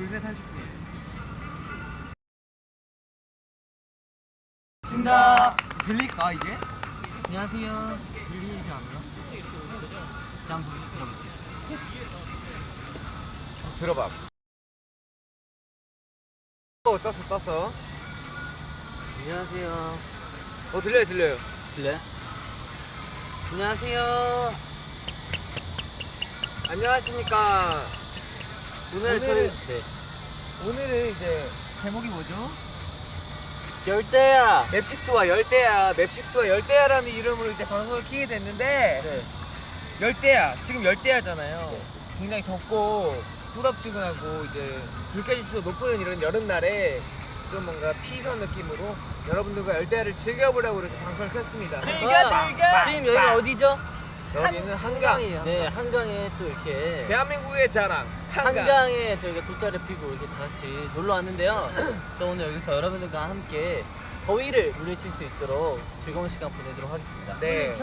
둘셋 하십시오. 친다. 들릴까 이제? 안녕하세요. 들리지 않나요? 그냥 들어볼게요. 들어봐. 어 떴어 떴어. 안녕하세요. 어 들려요 들려요. 들려요? 안녕하세요. 안녕하십니까. 오늘 오늘은- 네. 오늘은 이제 제목이 뭐죠? 열대야. 맵식스와 열대야. 맵식스와 열대야라는 이름으로 이제 방송을 키게 됐는데 네. 열대야. 지금 열대야잖아요. 굉장히 덥고 후덥지근하고 이제 불쾌지수 높은 이런 여름날에 좀 뭔가 피선 느낌으로 여러분들과 열대야를 즐겨보려고 이렇게 방송을 켰습니다. 와, 지금 여기가 어디죠? 여기는 한강. 네, 한강에 또 이렇게 대한민국의 자랑 한강. 한강에 저희가 돗자리 피고 이렇게 다 같이 놀러 왔는데요. 또 오늘 여기서 여러분들과 함께 더위를 물리칠 수 있도록 즐거운 시간 보내도록 하겠습니다. 네.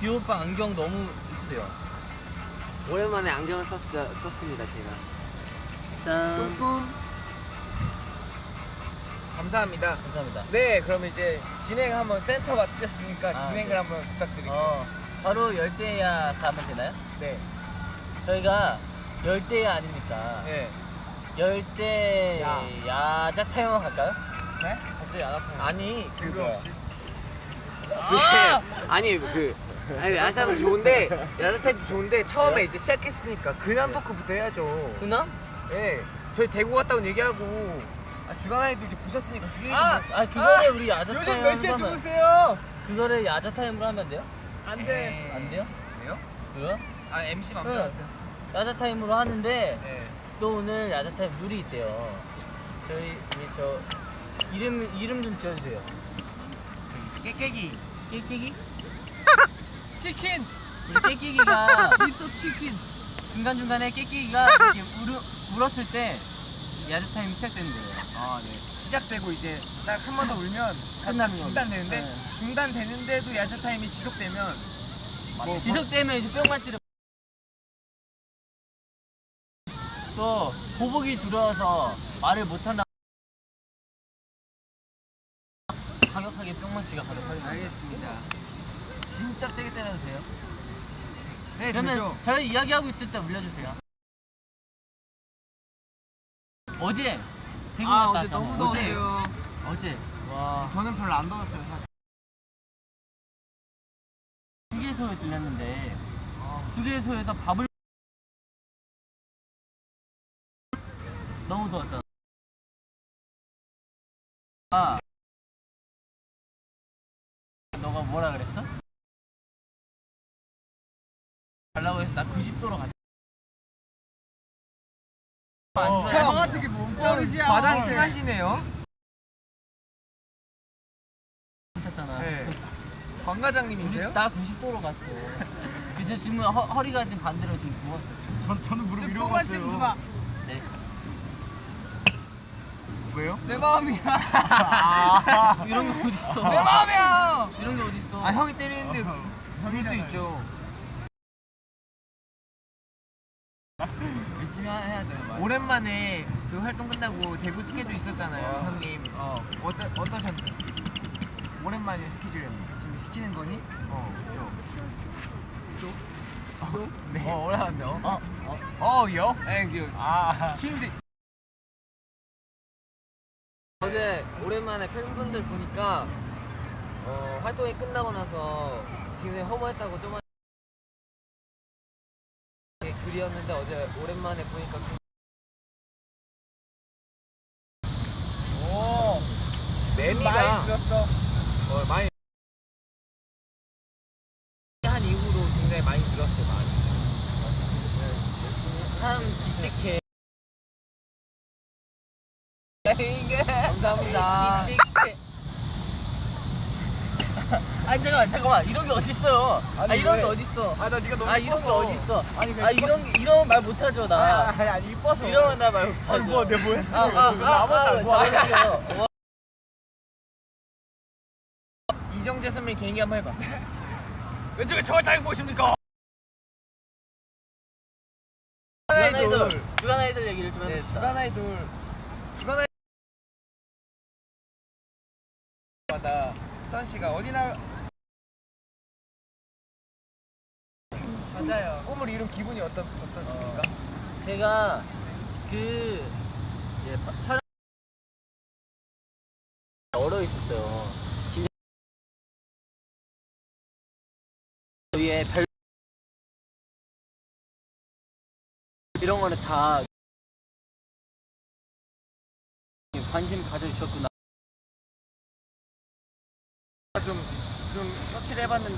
기호 오빠 안경 너무 이쁘세요. 오랜만에 안경을 썼죠, 썼습니다 제가 짠. 감사합니다. 감사합니다. 네, 그럼 이제 진행 한번 센터 맡으셨으니까 아, 진행을 네. 한번 부탁드릴게요. 어, 바로 열대야 가면 되나요? 네. 저희가 열대야 아닙니까? 네. 열대 야. 야자 타임을 갈까요? 네? 갑자기 야자 타임. 아니, 그거. 아! 아니, 그. 아니, 야사타임 좋은데, 야사타임 좋은데, 처음에 이제 시작했으니까 근황 토크부터 해야죠. 그나? 예. 저희 대구 갔다 온 얘기하고, 아, 주간 아이도 이제 보셨으니까 그 얘기 좀. 아, 아 그거를 우리 야자 타임 하면 주무세요? 그거를 야자 타임으로 하면 돼요? 안 돼. 안 돼요? 왜요? 그거? 아, MC 네. 맘대로 하세요. 야자 타임으로 하는데 네. 또 오늘 야자 타임 룰이 있대요. 저희 우리 저 이름 이름 좀 지어주세요. 깨깨기. 깨끼기? 치킨. 우리 깨끼기가 미스터 치킨. 중간 중간에 깨끼기가 이렇게 울었을 때 야자 타임이 시작되는 거예요. 아, 네. 시작되고 이제 딱 한 번 더 울면 끝나는 거죠. 중단되는데 네. 중단되는데도 야자 타임이 지속되면 뭐 지속되면 이제 뿅만 찌르. 또 보복이 들어와서 말을 못한다. 치가 가도록 하겠습니다. 알겠습니다. 진짜 세게 때려도 돼요? 네, 그러면 되죠. 저희 이야기하고 있을 때 울려주세요. 어제 대구 아, 갔다 어제 왔잖아요. 너무 더웠어요. 어제 와 저는 별로 안 더웠어요, 사실. 휴게소에 들렸는데 휴게소에서 밥을 너무 더웠잖아. 아 너가 뭐라 그랬어? 달라고 해서 나 90도로 갔. 안 좋아요. 형 같은 게뭔 버릇이야. 과장 심하시네요. 탔잖아. 네. 관 과장님이세요? 나 90도로 갔어. 이제 지금 허, 허리가 지금 반대로 지금 부었어. 전 저는 무릎 위로 갔어요. 네. 왜요? 내 마음이야 아, 이런 게 어딨어. 내 마음이야 이런 게 어딨어. 아 형이 때리는데 그럴 수 있죠. 열심히 하- 해야죠 말. 오랜만에 그 활동 끝나고 대구 스케줄 있었잖아요, 어. 형님. 어 어떠 어떠셨나요? 오랜만에 스케줄이었는데. 지금 시키는 거니? 어, 요. 쪽? 어, 네. 어 올라갔네 어? 어, 어. 어, 요? 에, 아 취임새. 어제 오랜만에 팬분들 보니까 어, 활동이 끝나고 나서 굉장히 허무했다고 좀 글이었는데 어제 오랜만에 보니까 오. 매미가 많이 들었어. 어, 많이. 한 이후로 굉장히 많이 들었어요, 많이. 참 기특해. 감사합니다. 아니 잠깐만 잠깐만 이런 게 어딨어요? 아 아니, 이런 왜? 게 어딨어? 아, 나 네가 너무 아 이런 게 이뻐서. 어딨어? 아니, 왜 아? 이런 이런 말 못하죠 나. 아니, 아니, 이뻐서. 이런 말말 못하죠. 아니, 뭐, 내가 뭐 했어? 아아아아 이정재 선배님 개인기 한번 해봐. 왼쪽에 저걸 잘 보십니까? 주간 아이돌. 주간 아이돌 얘기 얘기를 좀 네, 해봅시다. 주간 아이돌 주간 아이돌 마다 선 씨가 어디나 맞아요. 꿈을 이룬 기분이 어떻 어떻습니까? 제가 그 이제 바- 촬영 얼어 있었어요. 긴장- 위에 별 이런 거는 다 관심 가져주셨구나. 좀 좀 서치를 해봤는데